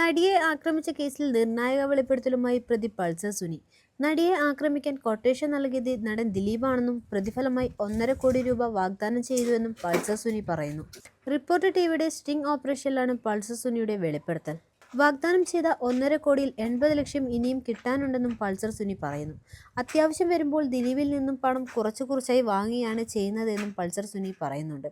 നടിയെ ആക്രമിച്ച കേസിൽ നിർണായക വെളിപ്പെടുത്തലുമായി പ്രതി പൾസർ സുനി. നടിയെ ആക്രമിക്കാൻ കൊട്ടേഷൻ നൽകിയത് നടൻ ദിലീപാണെന്നും പ്രതിഫലമായി ഒന്നര കോടി രൂപ വാഗ്ദാനം ചെയ്തുവെന്നും പൾസർ സുനി പറയുന്നു. റിപ്പോർട്ട് ടിവിയുടെ സ്റ്റിംഗ് ഓപ്പറേഷനിലാണ് പൾസർ സുനിയുടെ വെളിപ്പെടുത്തൽ. വാഗ്ദാനം ചെയ്ത ഒന്നര കോടിയിൽ എൺപത് ലക്ഷം ഇനിയും കിട്ടാനുണ്ടെന്നും പൾസർ സുനി പറയുന്നു. അത്യാവശ്യം വരുമ്പോൾ ദിലീപിൽ നിന്നും പണം കുറച്ചു കുറച്ചായി വാങ്ങിയാണ് ചെയ്യുന്നതെന്നും പൾസർ സുനി പറയുന്നുണ്ട്.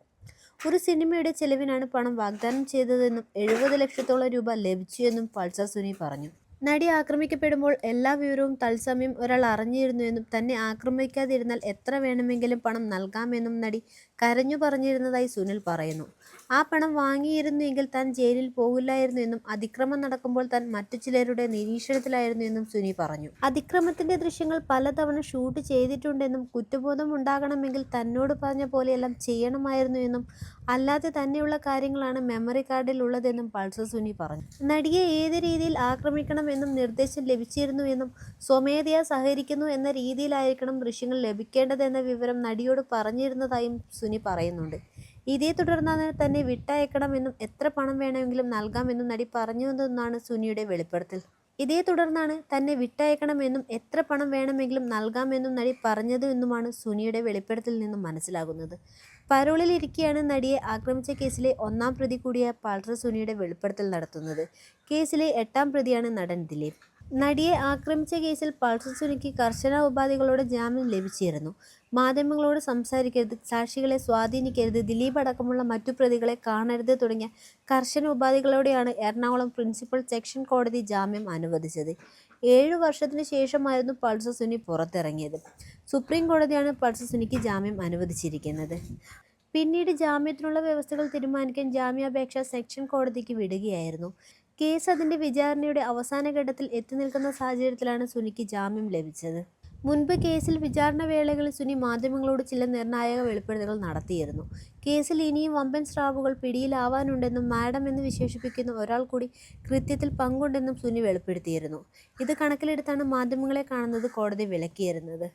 ഒരു സിനിമയുടെ ചെലവിനാണ് പണം വാഗ്ദാനം ചെയ്തതെന്നും എഴുപത് ലക്ഷത്തോളം രൂപ ലഭിച്ചു എന്നും പൾസർ സുനി പറഞ്ഞു. നടി ആക്രമിക്കപ്പെടുമ്പോൾ എല്ലാ വിവരവും തത്സമയം ഒരാൾ അറിഞ്ഞിരുന്നുവെന്നും തന്നെ ആക്രമിക്കാതിരുന്നാൽ എത്ര വേണമെങ്കിലും പണം നൽകാമെന്നും നടി കരഞ്ഞു പറഞ്ഞിരുന്നതായി സുനിൽ പറയുന്നു. ആ പണം വാങ്ങിയിരുന്നുവെങ്കിൽ താൻ ജയിലിൽ പോകില്ലായിരുന്നു എന്നും അതിക്രമം നടക്കുമ്പോൾ താൻ മറ്റു ചിലരുടെ നിരീക്ഷണത്തിലായിരുന്നു എന്നും സുനി പറഞ്ഞു. അതിക്രമത്തിന്റെ ദൃശ്യങ്ങൾ പലതവണ ഷൂട്ട് ചെയ്തിട്ടുണ്ടെന്നും കുറ്റബോധം ഉണ്ടാകണമെങ്കിൽ തന്നോട് പറഞ്ഞ പോലെയെല്ലാം ചെയ്യണമായിരുന്നു എന്നും അല്ലാതെ തന്നെയുള്ള കാര്യങ്ങളാണ് മെമ്മറി കാർഡിൽ ഉള്ളതെന്നും പൾസർ സുനി പറഞ്ഞു. നടിയെ ഏത് രീതിയിൽ ആക്രമിക്കണമെന്നും നിർദ്ദേശം ലഭിച്ചിരുന്നു എന്നും സ്വമേധയാ സഹകരിക്കുന്നു എന്ന രീതിയിലായിരിക്കണം ദൃശ്യങ്ങൾ ലഭിക്കേണ്ടതെന്ന വിവരം നടിയോട് പറഞ്ഞിരുന്നതായും സുനി പറയുന്നുണ്ട്. ഇതേ തുടർന്നാണ് തന്നെ വിട്ടയക്കണമെന്നും എത്ര പണം വേണമെങ്കിലും നൽകാമെന്നും നടി പറഞ്ഞുവെന്നാണ് സുനിയുടെ വെളിപ്പെടുത്തൽ. ഇതേ തുടർന്നാണ് തന്നെ വിട്ടയക്കണമെന്നും എത്ര പണം വേണമെങ്കിലും നൽകാമെന്നും നടി പറഞ്ഞതെന്നുമാണ് സുനിയുടെ വെളിപ്പെടുത്തിൽ നിന്നും മനസ്സിലാകുന്നത്. പരോളിലിരിക്കെയാണ് നടിയെ ആക്രമിച്ച കേസിലെ ഒന്നാം പ്രതി കൂടിയ പാൾട്ര സുനിയുടെ വെളിപ്പെടുത്തൽ നടത്തുന്നത്. കേസിലെ എട്ടാം പ്രതിയാണ് നടൻ ദിലീപ്. നടിയെ ആക്രമിച്ച കേസിൽ പൾസർ സുനിക്ക് കർശന ഉപാധികളോടെ ജാമ്യം ലഭിച്ചിരുന്നു. മാധ്യമങ്ങളോട് സംസാരിക്കരുത് സാക്ഷികളെ സ്വാധീനിക്കരുത് ദിലീപ് അടക്കമുള്ള മറ്റു പ്രതികളെ കാണരുത് തുടങ്ങിയ കർശന ഉപാധികളോടെയാണ് എറണാകുളം പ്രിൻസിപ്പൽ സെക്ഷൻ കോടതി ജാമ്യം അനുവദിച്ചത്. ഏഴു വർഷത്തിന് ശേഷമായിരുന്നു പൾസർ സുനി പുറത്തിറങ്ങിയത്. സുപ്രീം കോടതിയാണ് പൾസർ സുനിക്ക് ജാമ്യം അനുവദിച്ചിരിക്കുന്നത്. പിന്നീട് ജാമ്യത്തിനുള്ള വ്യവസ്ഥകൾ തീരുമാനിക്കാൻ ജാമ്യാപേക്ഷ സെക്ഷൻ കോടതിക്ക് വിടുകയായിരുന്നു. കേസ് അതിന്റെ വിചാരണയുടെ അവസാന ഘട്ടത്തിൽ എത്തി നിൽക്കുന്ന സാഹചര്യത്തിലാണ് സുനിക്ക് ജാമ്യം ലഭിച്ചത്. മുൻപ് കേസിൽ വിചാരണ വേളകളിൽ സുനി മാധ്യമങ്ങളോട് ചില നിർണായക വെളിപ്പെടുത്തലുകൾ നടത്തിയിരുന്നു. കേസിൽ ഇനിയും വമ്പൻ സ്രാവുകൾ പിടിയിലാവാനുണ്ടെന്നും മാഡം എന്ന് വിശേഷിപ്പിക്കുന്ന ഒരാൾ കൂടി കൃത്യത്തിൽ പങ്കുണ്ടെന്നും സുനി വെളിപ്പെടുത്തിയിരുന്നു. ഇത് കണക്കിലെടുത്താണ് മാധ്യമങ്ങളെ കാണുന്നത് കോടതി വിലക്കിയിരുന്നത്.